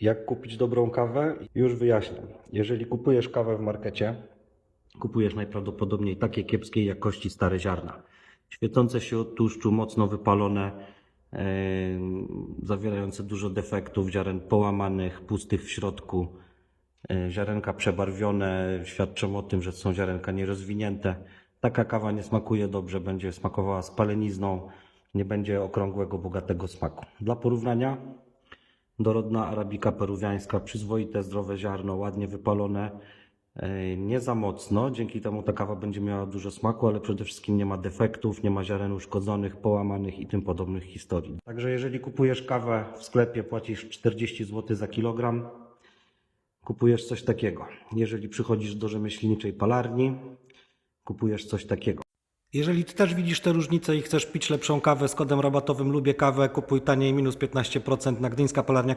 Jak kupić dobrą kawę? Już wyjaśniam. Jeżeli kupujesz kawę w markecie, kupujesz najprawdopodobniej takie kiepskiej jakości stare ziarna. Świecące się od tłuszczu, mocno wypalone, e, zawierające dużo defektów, ziaren połamanych, pustych w środku. E, Ziarenka przebarwione świadczą o tym, że są ziarenka nierozwinięte. Taka kawa nie smakuje dobrze, będzie smakowała spalenizną, nie będzie okrągłego, bogatego smaku. Dla porównania, dorodna arabika peruwiańska, przyzwoite, zdrowe ziarno, ładnie wypalone, e, nie za mocno, dzięki temu ta kawa będzie miała dużo smaku, ale przede wszystkim nie ma defektów, nie ma ziaren uszkodzonych, połamanych i tym podobnych historii. Także jeżeli kupujesz kawę w sklepie, płacisz 40 zł za kilogram, kupujesz coś takiego. Jeżeli przychodzisz do rzemieślniczej palarni, kupujesz coś takiego. Jeżeli ty też widzisz te różnice i chcesz pić lepszą kawę z kodem rabatowym lubię kawę, kupuj taniej minus 15% na Gdyńska Palarnia